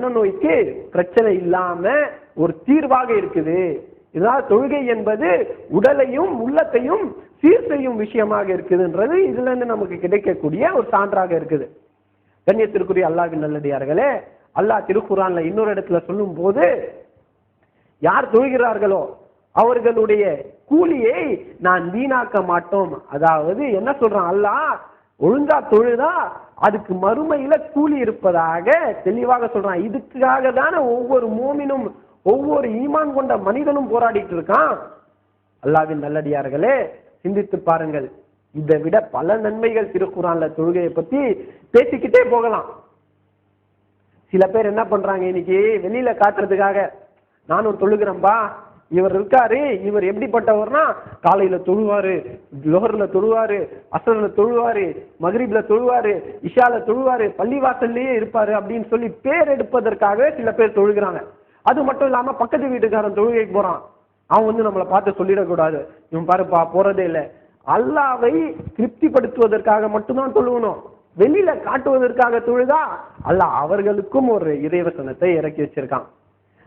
மனநோய்க்கு பிரச்சனை இல்லாம ஒரு தீர்வாக இருக்குது. இதனால் தொழுகை என்பது உடலையும் உள்ளத்தையும் சீர் செய்யும் விஷயமாக இருக்குதுன்றது இதுல இருந்து நமக்கு கிடைக்கக்கூடிய ஒரு சான்றாக இருக்குது. கண்ணியத்திற்குரிய அல்லாவின் நல்லடியார்களே அல்லாஹ் திருக்குறான்ல இன்னொரு இடத்துல சொல்லும் போது யார் தொழுகிறார்களோ அவர்களுடைய கூலியை நான் வீணாக்க மாட்டோம். அதாவது என்ன சொல்றான்? அல்லாஹ் ஒழுங்கா தொழுதா அதுக்கு மறுமையில கூலி இருப்பதாக தெளிவாக சொல்றான். இதுக்காக தானே ஒவ்வொரு மூமினும் ஒவ்வொரு ஈமான் கொண்ட மனிதனும் போராடிட்டு இருக்கான். அல்லாவின் நல்லடியார்களே சிந்தித்து பாருங்கள். இதை விட பல நன்மைகள் திருக்குறான்ல தொழுகையை பத்தி பேசிக்கிட்டே போகலாம். சில பேர் என்ன பண்றாங்க இன்னைக்கு? வெளியில காட்டுறதுக்காக நானும் தொழுகிறேன்பா. இவர் இருக்காரு இவர் எப்படிப்பட்டவர்னா காலையில தொழுவாரு லோஹர்ல தொழுவாரு அசர்ல தொழுவாரு மகரீப்ல தொழுவாரு இஷால தொழுவாரு பள்ளிவாசல்லையே இருப்பாரு அப்படின்னு சொல்லி பேர் எடுப்பதற்காகவே சில பேர் தொழுகிறாங்க. அது மட்டும் இல்லாம பக்கத்து வீட்டுக்காரன் தொழுகைக்கு போறான். அவன் வந்து நம்மளை பார்த்து சொல்லிடக்கூடாது. இவன் பாருப்பா போறதே இல்லை. அல்லாவை திருப்திப்படுத்துவதற்காக மட்டும்தான் தொழுகணும். வெளியில காட்டுவதற்காக தொழுதா அல்ல அவர்களுக்கும் ஒரு இறைவசனத்தை இறக்கி வச்சிருக்கான்.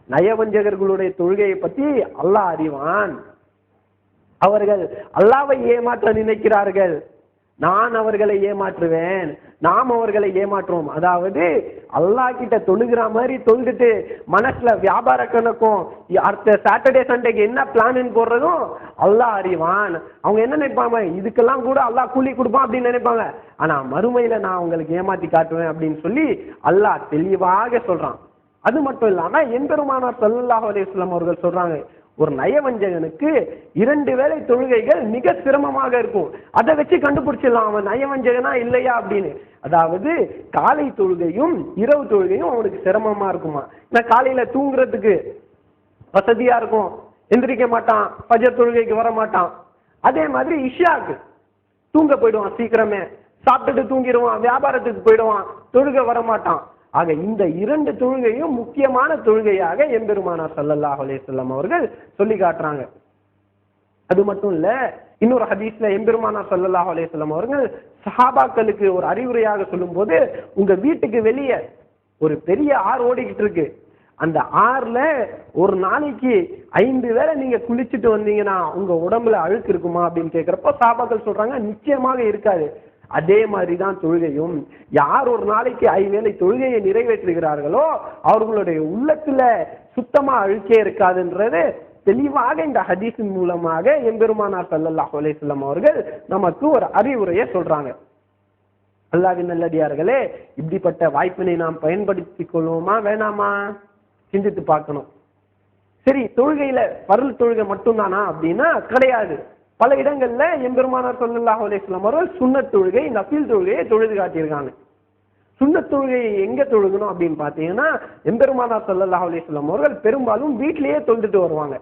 நயவஞ்சகர்களுடைய தொழுகையை பத்தி அல்லாஹ் அறிவான். அவர்கள் அல்லாவை ஏமாற்ற நினைக்கிறார்கள். நான் அவர்களை ஏமாற்றுவேன். நாம் அவர்களை ஏமாற்றுவோம். அதாவது அல்லாஹ் கிட்ட தொழுகிற மாதிரி தொழுதுட்டு மனசுல வியாபார கணக்கும் அடுத்த சாட்டர்டே சண்டேக்கு என்ன பிளான் போடுறதும் அல்லாஹ் அறிவான். அவங்க என்ன நினைப்பாங்க? இதுக்கெல்லாம் கூட அல்லாஹ் கூலி கொடுப்பான் அப்படின்னு நினைப்பாங்க. ஆனா மறுமையில நான் அவங்களுக்கு ஏமாத்தி காட்டுவேன் அப்படின்னு சொல்லி அல்லாஹ் தெளிவாக சொல்றான். அது மட்டும் இல்லாம எம்பெருமானார் சல்லாஹ் அலிஸ்லாம் அவர்கள் சொல்றாங்க ஒரு நயவஞ்சகனுக்கு இரண்டு வேளை தொழுகைகள் மிக சிரமமாக இருக்கும். அதை வச்சு கண்டுபிடிச்சிடலாம் அவன் நயவஞ்சகனா இல்லையா அப்படின்னு. அதாவது காலை தொழுகையும் இரவு தொழுகையும் அவனுக்கு சிரமமா இருக்குமா? ஏன்னா காலையில தூங்குறதுக்கு வசதியா இருக்கும். எந்திரிக்க மாட்டான் பஜர் தொழுகைக்கு வர மாட்டான். அதே மாதிரி இஷாக்கு தூங்க போயிடுவான் சீக்கிரமே. சாப்பிட்டுட்டு தூங்கிடுவான் வியாபாரத்துக்கு போயிடுவான் தொழுகை வர மாட்டான். ஆக இந்த இரண்டு தொழுகையும் முக்கியமான தொழுகையாக எம்பெருமானார் சல்லல்லாஹ் அலைஹி அவர்கள் சொல்லி காட்டுறாங்க. அது மட்டும் இல்ல இன்னொரு ஹதீஸ்ல எம்பெருமானார் சல்லல்லாஹ் அலைஹி அவர்கள் சஹாபாக்களுக்கு ஒரு அறிவுரையாக சொல்லும்போது உங்க வீட்டுக்கு வெளியே ஒரு பெரிய ஆறு ஓடிக்கிட்டு இருக்கு. அந்த ஆறுல ஒரு நாளைக்கு ஐந்து வேளை நீங்க குளிச்சுட்டு வந்தீங்கன்னா உங்க உடம்புல அழுக்கு இருக்குமா அப்படின்னு கேக்குறப்போ சாபாக்கள் சொல்றாங்க நிச்சயமாக இருக்காது. அதே மாதிரி தான் தொழுகையும். யார் ஒரு நாளைக்கு ஐவேளை தொழுகையை நிறைவேற்றுகிறார்களோ அவர்களுடைய உள்ளத்துல சுத்தமா அழுக்கே இருக்காதுன்றது தெளிவாக இந்த ஹதீஸின் மூலமாக எம்பெருமானார் ஸல்லல்லாஹு அலைஹி அவர்கள் நமக்கு ஒரு அறிவுரையை சொல்றாங்க. அல்லாவின் நல்லடியார்களே இப்படிப்பட்ட வாய்ப்பினை நாம் பயன்படுத்திக் கொள்வோமா வேணாமா? சிந்தித்து பார்க்கணும். சரி தொழுகையில பருள் தொழுகை மட்டும்தானா அப்படின்னா கிடையாது. பல இடங்கள்ல எம்பெருமானார் சொல்லல்லா அலேஸ்லாம் அவர்கள் சுண்ணத் தொழுகை நஃபில் தொழுகையை தொழுது காட்டியிருக்காங்க. சுண்ணத் தொழுகையை எங்க தொழுகணும் அப்படின்னு பார்த்தீங்கன்னா எம்பெருமானார் சொல்லல்லா அலேஸ்லாம் அவர்கள் பெரும்பாலும் வீட்டிலேயே தொழுதுட்டு வருவாங்க.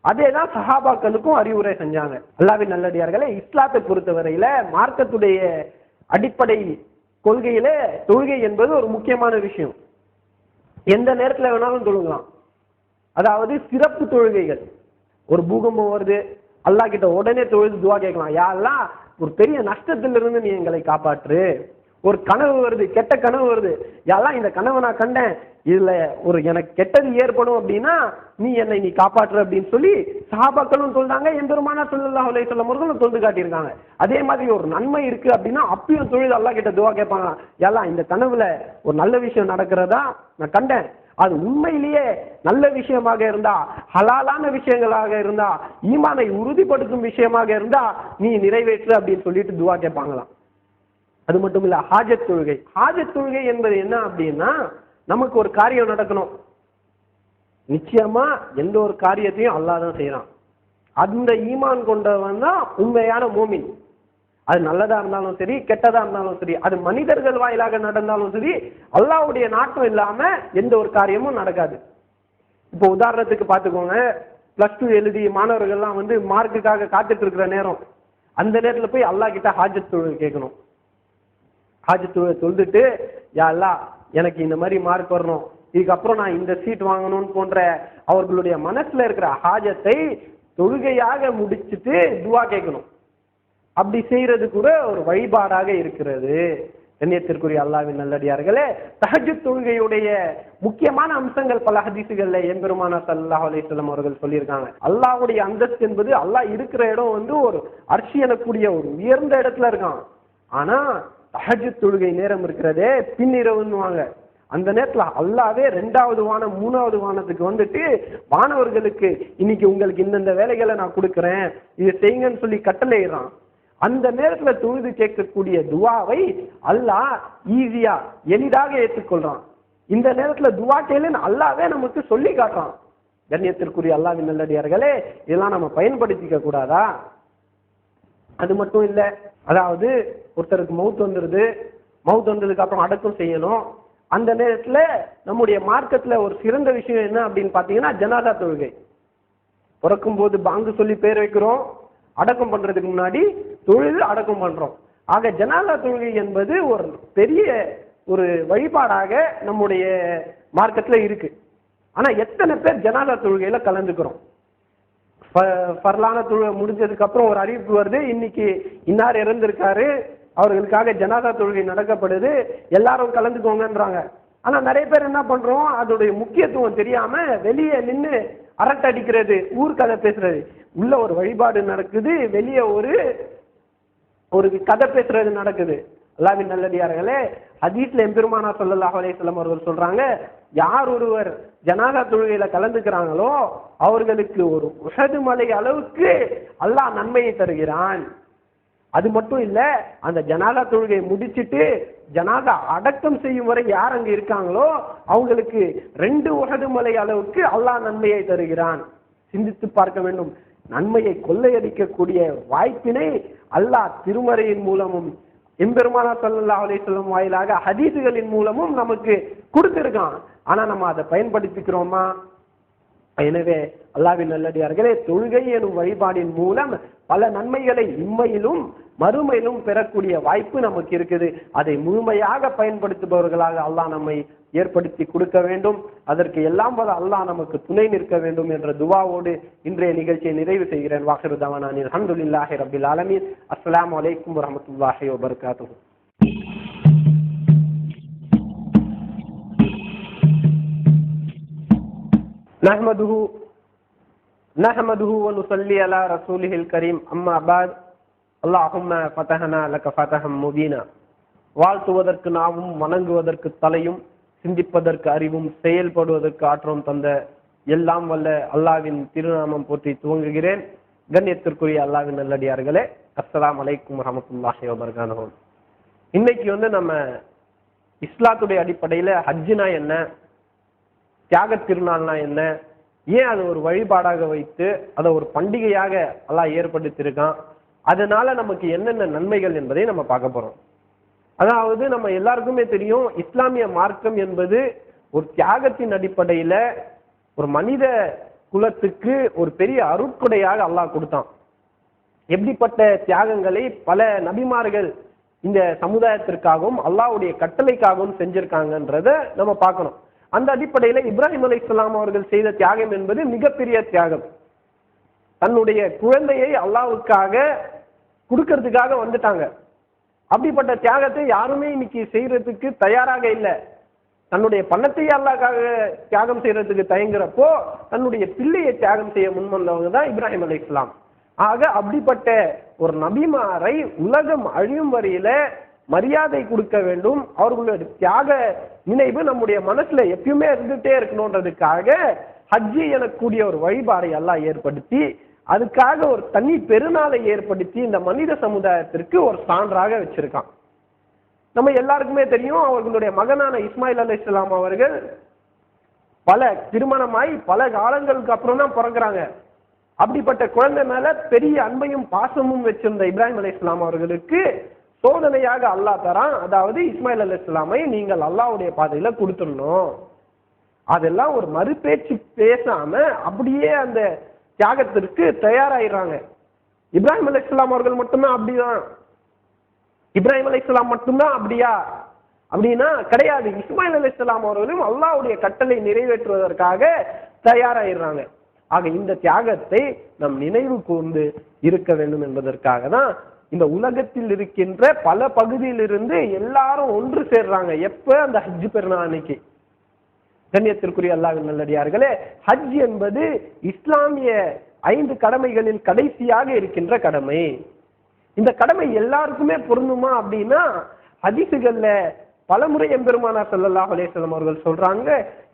அதே தான் சஹாபாக்களுக்கும் அறிவுரை செஞ்சாங்க. அல்லாவின் நல்லடியார்களே இஸ்லாத்தை பொறுத்தவரையில மார்க்கத்துடைய அடிப்படை கொள்கையில தொழுகை என்பது ஒரு முக்கியமான விஷயம். எந்த நேரத்தில் வேணாலும் தொழுகலாம். அதாவது சிறப்பு தொழுகைகள். ஒரு பூகம்பம் வருது அல்லாஹ் கிட்ட உடனே தொழுது துவா கேட்கலாம். யாரெல்லாம் ஒரு பெரிய நஷ்டத்திலிருந்து நீ எங்களை காப்பாற்று. ஒரு கனவு வருது கெட்ட கனவு வருது. யாரெல்லாம் இந்த கனவை நான் கண்டேன். இதுல ஒரு எனக்கு கெட்டது ஏற்படும் அப்படின்னா நீ என்னை நீ காப்பாற்று அப்படின்னு சொல்லி சஹாபாக்களும் சொல்றாங்க எம்பெருமானா ஸல்லல்லாஹு அலைஹி வஸல்லம் முருகனும் தொழுது காட்டியிருக்காங்க. அதே மாதிரி ஒரு நன்மை இருக்கு அப்படின்னா அப்பயும் தொழுது அல்லாஹ் கிட்ட துவா கேட்பாங்க யாரெல்லாம் இந்த கனவுல ஒரு நல்ல விஷயம் நடக்கிறதா நான் கண்டேன். அது உண்மையிலேயே நல்ல விஷயமாக இருந்தா ஹலாலான விஷயங்களாக இருந்தா ஈமானை உறுதிப்படுத்தும் விஷயமாக இருந்தா நீ நிறைவேற்று அப்படின்னு சொல்லிட்டு துவா கேட்பாங்களாம். அது மட்டும் இல்ல ஹாஜத் தொழுகை. ஹாஜத் தொழுகை என்பது என்ன அப்படின்னா நமக்கு ஒரு காரியம் நடக்கணும். நிச்சயமா எந்த ஒரு காரியத்தையும் அல்லாதான் செய்யறான் அந்த ஈமான் கொண்டவன் தான் உண்மையான மூமின். அது நல்லதா இருந்தாலும் சரி கெட்டதா இருந்தாலும் சரி அது மனிதர்கள் வாயிலாக நடந்தாலும் சரி அல்லாவுடைய நாட்டம் இல்லாம எந்த ஒரு காரியமும் நடக்காது. இப்போ உதாரணத்துக்கு பார்த்துக்கோங்க பிளஸ் டூ எழுதி மாணவர்கள்லாம் வந்து மார்க்குக்காக காத்துட்டு இருக்கிற நேரம். அந்த நேரத்தில் போய் அல்லாஹ் கிட்ட ஹாஜத் தொழில் கேட்கணும். ஹாஜத் தொழில் தொழுதுட்டு யா அல்லாஹ் எனக்கு இந்த மாதிரி மார்க் வரணும். இதுக்கப்புறம் நான் இந்த சீட் வாங்கணும்னு போன்ற அவர்களுடைய மனசுல இருக்கிற ஹாஜத்தை தொழுகையாக முடிச்சுட்டு துவா கேட்கணும். அப்படி செய்யறது கூட ஒரு வழிபாடாக இருக்கிறது. கண்ணியத்திற்குரிய அல்லாவின் நல்லடியார்களே தஹஜு தொழுகையுடைய முக்கியமான அம்சங்கள் பல ஹதீசுகள்ல எம்பெருமானா சல்லாஹ் அலைஹி அவர்கள் சொல்லியிருக்காங்க. அல்லாஹ்வுடைய அந்தஸ்து என்பது அல்லாஹ் இருக்கிற இடம் வந்து ஒரு அர்ஷி எனக்கூடிய ஒரு உயர்ந்த இடத்துல இருக்கான். ஆனா தஹஜு தொழுகை நேரம் இருக்கிறதே பின்னிரவுன்னுவாங்க. அந்த நேரத்துல அல்லாவே ரெண்டாவது வானம் மூணாவது வானத்துக்கு வந்துட்டு மாணவர்களுக்கு இன்னைக்கு உங்களுக்கு இந்தந்த வேலைகளை நான் கொடுக்குறேன் இதை செய்யுங்கன்னு சொல்லி கட்டளையிடுறான். அந்த நேரத்துல தொழுது கேட்கக்கூடிய துவாவை அல்லாஹ் ஈஸியா எளிதாக ஏற்றுக்கொள்றான். இந்த நேரத்துல துவா கேளுன்னு அல்லாவே நமக்கு சொல்லி காட்டுறான். கண்ணியத்திற்குரிய அல்லாவின் நல்லடியார்களே இதெல்லாம் நம்ம பயன்படுத்திக்க கூடாதா? அது மட்டும் இல்லை அதாவது ஒருத்தருக்கு மவுத் வந்துருது மவுத் வந்ததுக்கு அப்புறம் அடக்கம் செய்யணும். அந்த நேரத்துல நம்முடைய மார்க்கத்துல ஒரு சிறந்த விஷயம் என்ன அப்படின்னு பாத்தீங்கன்னா ஜனாதா தொழுகை. பிறக்கும் போது பாங்கு சொல்லி பேர் வைக்கிறோம். அடக்கம் பண்றதுக்கு முன்னாடி தொழுது அடக்கம் பண்றோம். ஆக ஜனாலா தொழுகை என்பது ஒரு பெரிய ஒரு வழிபாடாக நம்முடைய மார்க்கத்தில் இருக்கு. ஆனா எத்தனை பேர் ஜனாதா தொழுகையில கலந்துக்கிறோம்? ஃப- ஃபர்லான தொழுகை முடிஞ்சதுக்கு அப்புறம் ஒரு அறிவிப்பு வருது. இன்னைக்கு இன்னார் இறந்திருக்காரு. அவர்களுக்காக ஜனாதா தொழுகை நடக்கப்படுது. எல்லாரும் கலந்துக்கோங்கன்றாங்க. ஆனா நிறைய பேர் என்ன பண்றோம்? அதோடைய முக்கியத்துவம் தெரியாம வெளியே நின்று அரட்டை அடிக்கிறது ஊர் கதை பேசுறது. உள்ள ஒரு வழிபாடு நடக்குது வெளியே ஒரு ஒரு கதை பேசுறது நடக்குது. அல்லாவின் நல்லடியார்களே ஹதீஸ்ல எம்பெருமானா ஸல்லல்லாஹு அலைஹி அவர்கள் சொல்றாங்க யார் ஒருவர் ஜனாதா தொழுகையில கலந்துக்கிறாங்களோ அவர்களுக்கு ஒரு உஷது மலை அளவுக்கு அல்லாஹ் நன்மையை தருகிறான். அது மட்டும் இல்லை அந்த ஜனாதா தொழுகையை முடிச்சிட்டு ஜனாதா அடக்கம் செய்யும் வரை யார் அங்கே இருக்காங்களோ அவங்களுக்கு ரெண்டு உஹது மலை அளவுக்கு அல்லாஹ் நன்மையை தருகிறான். சிந்தித்து பார்க்க வேண்டும். நன்மையை கொள்ளையடிக்கக்கூடிய வாய்ப்பினை அல்லாஹ் திருமறையின் மூலமும் எம்பெருமானா சல்லா அலைஹி வஸல்லம் வாயிலாக ஹதீஸுகளின் மூலமும் நமக்கு கொடுத்துருக்கான். ஆனா நம்ம அதை பயன்படுத்திக்கிறோமா? எனவே அல்லாவின் நல்லடியார்களே தொழுகை எனும் வழிபாடின் மூலம் பல நன்மைகளை இம்மையிலும் மறுமையிலும் பெறக்கூடிய வாய்ப்பு நமக்கு இருக்குது. அதை முழுமையாக பயன்படுத்துபவர்களாக அல்லாஹ் நம்மை ஏற்படுத்தி கொடுக்க வேண்டும். அதற்கு எல்லாம் போல அல்லாஹ் நமக்கு துணை நிற்க வேண்டும் என்ற துவாவோடு இன்றைய நிகழ்ச்சியை நிறைவு செய்கிறேன். வாஹிரு அஹமதுல்லாஹி அல்ஹம்துலில்லாஹி ரபில் ஆலமீன். வலைக்கம் வரமத்துல்லாஹி வரஹ்மத்துல்லாஹி நஹமதுஹு நஹமதுஹு ஒன் சொல்லி அலா ரசூலிஹில் கரீம் அம்மா அபாத் அல்லாஹும்ம ஃபதஹனா லக்க ஃபதஹம் முபீனா வாழ்த்துவதற்கு நாவும் வணங்குவதற்கு தலையும் சிந்திப்பதற்கு அறிவும் செயல்படுவதற்கு ஆற்றம் தந்த எல்லாம் வல்ல அல்லாவின் திருநாமம் போற்றி துவங்குகிறேன். கண்ணியத்திற்குரிய அல்லாவின் நல்லடியார்களே அஸ்லாம் வலைக்கும் ரஹமத்துல்லாஹி வபர்கானோம் இன்னைக்கு வந்து நம்ம இஸ்லாத்துடைய அடிப்படையில் ஹஜ்ஜினா என்ன? தியாக திருநாள்னா என்ன? ஏன் அதை ஒரு வழிபாடாக வைத்து அதை ஒரு பண்டிகையாக அல்லாஹ் ஏற்படுத்தியிருக்கான்? அதனால நமக்கு என்னென்ன நன்மைகள் என்பதை நம்ம பார்க்க போறோம். அதாவது நம்ம எல்லாருக்குமே தெரியும் இஸ்லாமிய மார்க்கம் என்பது ஒரு தியாகத்தின் அடிப்படையில ஒரு மனித குலத்துக்கு ஒரு பெரிய அருட்கொடையாக அல்லாஹ் கொடுத்தான். எப்படிப்பட்ட தியாகங்களை பல நபிமார்கள் இந்த சமுதாயத்திற்காகவும் அல்லாவுடைய கட்டளைக்காகவும் செஞ்சிருக்காங்கன்றத நம்ம பார்க்கணும். அந்த அடிப்படையில் இப்ராஹிம் அலை அவர்கள் செய்த தியாகம் என்பது மிகப்பெரிய தியாகம். தன்னுடைய குழந்தையை அல்லாஹ்வுக்காக கொடுக்கறதுக்காக வந்துட்டாங்க. அப்படிப்பட்ட தியாகத்தை யாருமே இன்னைக்கு செய்யறதுக்கு தயாராக இல்லை. தன்னுடைய பணத்தை அல்லாஹ்க்காக தியாகம் செய்யறதுக்கு தயங்குறப்போ தன்னுடைய பிள்ளையை தியாகம் செய்ய முன்வந்தவங்க தான் இப்ராஹிம் அலை ஆக அப்படிப்பட்ட ஒரு நபிமாரை உலகம் அழியும் வரையில மரியாதை கொடுக்க வேண்டும். அவர்களுடைய தியாக நினைவு நம்முடைய மனசுல எப்பயுமே இருந்துட்டே இருக்கணுன்றதுக்காக ஹஜ்ஜி எனக்கூடிய ஒரு வழிபாடை எல்லாம் ஏற்படுத்தி அதுக்காக ஒரு தனி பெருநாளை ஏற்படுத்தி இந்த மனித சமுதாயத்திற்கு ஒரு சான்றாக வச்சிருக்கான். நம்ம எல்லாருக்குமே தெரியும் அவர்களுடைய மகனான இஸ்மாயில் அலி இஸ்லாம் அவர்கள் பல திருமணமாய் பல காலங்களுக்கு அப்புறம் தான் பிறகுறாங்க அப்படிப்பட்ட குழந்தை மேல பெரிய அன்பையும் பாசமும் வச்சிருந்த இப்ராஹிம் அலி இஸ்லாம் அவர்களுக்கு சோதனையாக அல்லாஹ் தரான். அதாவது இஸ்மாயில் அலி இஸ்லாமை நீங்கள் அல்லாஹ்வுடைய பாதையில கொடுத்துடணும். அதெல்லாம் ஒரு மறுபேச்சு பேசாம அப்படியே அந்த தியாகத்திற்கு தயாராயிடுறாங்க. இப்ராஹிம் அலி இஸ்லாம் அவர்கள் மட்டும்தான் அப்படிதான். இப்ராஹிம் அலி இஸ்லாம் மட்டும்தான் அப்படியா? அப்படின்னா கிடையாது. இஸ்மாயில் அலி இஸ்லாம் அவர்களும் அல்லாவுடைய கட்டளை நிறைவேற்றுவதற்காக தயாராயிடுறாங்க. ஆக இந்த தியாகத்தை நம் நினைவு கூர்ந்து இருக்க வேண்டும் என்பதற்காக தான் இந்த உலகத்தில் இருக்கின்ற பல பகுதியிலிருந்து எல்லாரும் ஒன்று சேர்றாங்க. எப்ப? அந்த ஹஜ் பெருநாள் அன்னைக்கு. கண்ணியத்திற்குரிய அல்லாஹ் நல்லடியார்களே ஹஜ் என்பது இஸ்லாமிய ஐந்து கடமைகளில் கடைசியாக இருக்கின்ற கடமை. இந்த கடமை எல்லாருக்குமே பொருந்துமா அப்படின்னா ஹதிசுகள்ல பலமுறை எம்பெருமானா ஸல்லல்லாஹு அலைஹி அவர்கள் சொல்றாங்க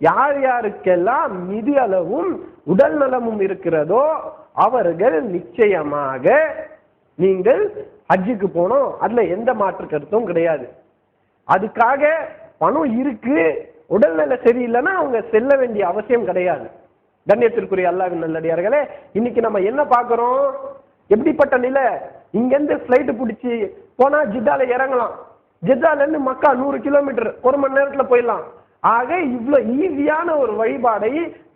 யார் யாருக்கெல்லாம் நிதி அளவும் உடல் நலமும் இருக்கிறதோ அவர்கள் நிச்சயமாக நீங்கள் ஹஜ்ஜுக்கு போனோம் அதுல எந்த மாற்று கருத்தும் கிடையாது. அதுக்காக பணம் இருக்கு உடல்நிலை சரியில்லைன்னா அவங்க செல்ல வேண்டிய அவசியம் கிடையாது. தண்ணியத்திற்குரிய அல்லாவின் நல்லடியார்களே இன்னைக்கு நம்ம என்ன பார்க்கறோம்? எப்படிப்பட்ட நிலை? இங்கேருந்து ஃப்ளைட்டு பிடிச்சி போனால் ஜித்தால இறங்கலாம். ஜித்தாலேருந்து மக்கா நூறு கிலோமீட்டர் ஒரு மணி நேரத்தில் போயிடலாம். ஆக இவ்வளோ ஈஸியான ஒரு வழிபாடை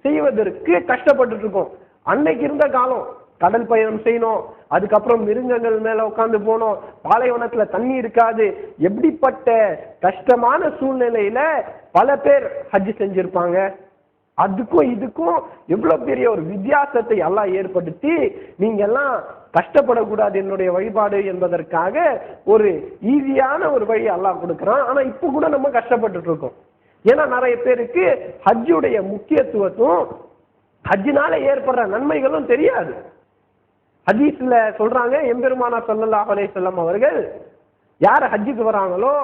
செய்வதற்கு கஷ்டப்பட்டுட்டு இருக்கோம். அன்னைக்கு இருந்த காலம் கடல் பயணம் செய்யணும். அதுக்கப்புறம் மிருகங்கள் மேல உட்காந்து போனோம் பாலைவனத்துல தண்ணி இருக்காது. எப்படிப்பட்ட கஷ்டமான சூழ்நிலையில பல பேர் ஹஜ் செஞ்சிருப்பாங்க. அதுக்கும் இதுக்கும் எவ்வளவு பெரிய ஒரு வித்தியாசத்தை எல்லாம் ஏற்படுத்தி நீங்க எல்லாம் கஷ்டப்படக்கூடாது என்னுடைய வழிபாடு என்பதற்காக ஒரு ஈஸியான ஒரு வழி எல்லாம் கொடுக்குறான். ஆனா இப்ப கூட நம்ம கஷ்டப்பட்டுட்டு இருக்கோம். ஏன்னா நிறைய பேருக்கு ஹஜ்ஜுடைய முக்கியத்துவத்தும் ஹஜ்ஜினால ஏற்படுற நன்மைகளும் தெரியாது. ஹதீஸ்ல சொல்றாங்க எம்பெருமானா ஸல்லல்லாஹு அலே செல்லம் அவர்கள் யார் ஹஜ்ஜுக்கு வராங்களோ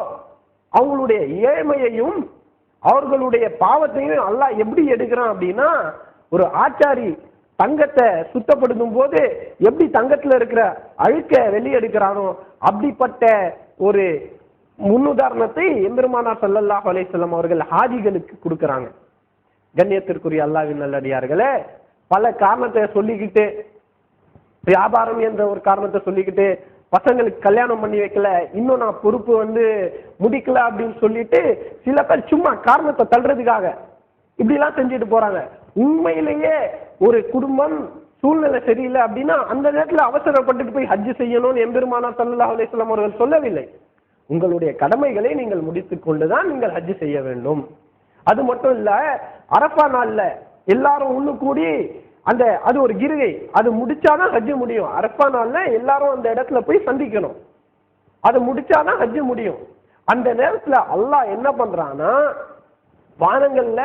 அவங்களுடைய ஏழ்மையையும் அவர்களுடைய பாவத்தையும் அல்லாஹ் எப்படி எடுக்கிறான் அப்படின்னா ஒரு ஆச்சாரி தங்கத்தை சுத்தப்படுத்தும் போது எப்படி தங்கத்துல இருக்கிற அழுக்க வெளியெடுக்கிறானோ அப்படிப்பட்ட ஒரு முன்னுதாரணத்தை எம்பெருமானா சல்லல்லாஹ் அலேசல்லம் அவர்கள் ஹாஜிகளுக்கு கொடுக்கறாங்க. கண்ணியத்திற்குரிய அல்லாவின் நல்லடியார்களே பல காரணத்தை சொல்லிக்கிட்டு வியாபாரம் என்ற ஒரு காரணத்தை சொல்லிக்கிட்டு பசங்களுக்கு கல்யாணம் பண்ணி வைக்கல. இன்னும் நான் பொறுப்பு வந்து முடிக்கல அப்படின்னு சொல்லிட்டு சில பேர் சும்மா காரணத்தை தள்ளுறதுக்காக இப்படிலாம் செஞ்சுட்டு போறாங்க. உண்மையிலேயே ஒரு குடும்பம் சூழ்நிலை சரியில்லை அப்படின்னா அந்த நேரத்தில் அவசரப்பட்டுட்டு போய் ஹஜ் செய்யணும்னு எம்பெருமானா சல்லா அலிஸ்லாம் அவர்கள் சொல்லவில்லை. உங்களுடைய கடமைகளை நீங்கள் முடித்து கொண்டுதான் நீங்கள் ஹஜ் செய்ய வேண்டும். அது மட்டும் இல்ல அரப்பா நாளில் எல்லாரும் ஒன்று கூடி அந்த அது ஒரு கிருகை. அது முடிச்சாதான் ஹஜ்ஜு முடியும். அரப்பா நாள்ல எல்லாரும் அந்த இடத்துல போய் சந்திக்கணும். அது முடிச்சாதான் ஹஜ்ஜு முடியும். அந்த நேரத்துல அல்லாஹ் என்ன பண்றான்னா வானங்கள்ல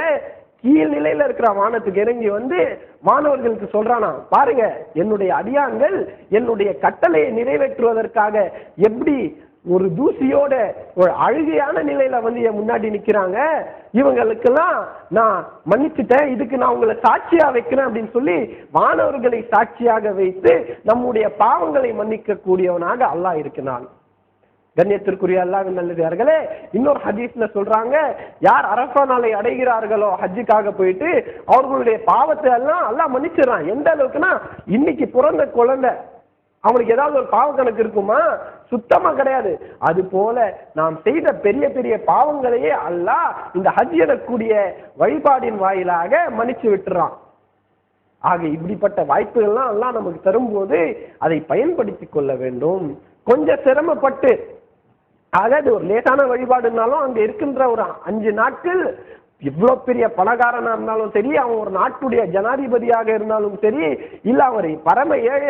கீழ் நிலையில இருக்கிற வானத்துக்கு இறங்கி வந்து மாணவர்களுக்கு சொல்றானா பாருங்க என்னுடைய அடியான்கள் என்னுடைய கட்டளையை நிறைவேற்றுவதற்காக எப்படி ஒரு தூசியோட ஒரு அழுகையான நிலையில வந்து என் முன்னாடி நிக்கிறாங்க. இவங்களுக்கெல்லாம் நான் மன்னிச்சுட்டேன். இதுக்கு நான் உங்களை சாட்சியா வைக்கிறேன் அப்படின்னு சொல்லி மாணவர்களை சாட்சியாக வைத்து நம்முடைய பாவங்களை மன்னிக்க கூடியவனாக அல்லாஹ் இருக்கிறான். கண்ணியத்திற்குரிய அல்லாஹ்வின் நல்லதார்களே இன்னொரு ஹதீஸ்ல சொல்றாங்க யார் அரசா நாளை அடைகிறார்களோ ஹஜ்ஜுக்காக போயிட்டு அவர்களுடைய பாவத்தை எல்லாம் அல்லாஹ் மன்னிச்சிடறான். எந்த அளவுக்குன்னா இன்னைக்கு பிறந்த குழந்தை அவனுக்கு ஏதாவது ஒரு பாவ கணக்கு இருக்குமா? சுத்தமா கிடையாது. அது போல நாம் செய்த பெரிய பெரிய பாவங்களையே அல்லாஹ் இந்த ஹஜ் எனக்கூடிய வழிபாடின் வாயிலாக மன்னிச்சு விட்டுறான். ஆக இப்படிப்பட்ட வாய்ப்புகள்லாம் எல்லாம் நமக்கு தரும்போது அதை பயன்படுத்தி கொள்ள வேண்டும். கொஞ்சம் சிரமப்பட்டு அதாவது ஒரு லேசான வழிபாடுனாலும் அங்க இருக்கின்ற ஒரு அஞ்சு நாட்கள் இவ்வளோ பெரிய பணக்காரனா இருந்தாலும் சரி அவன் ஒரு நாட்டுடைய ஜனாதிபதியாக இருந்தாலும் சரி இல்ல அவர் பரம ஏழை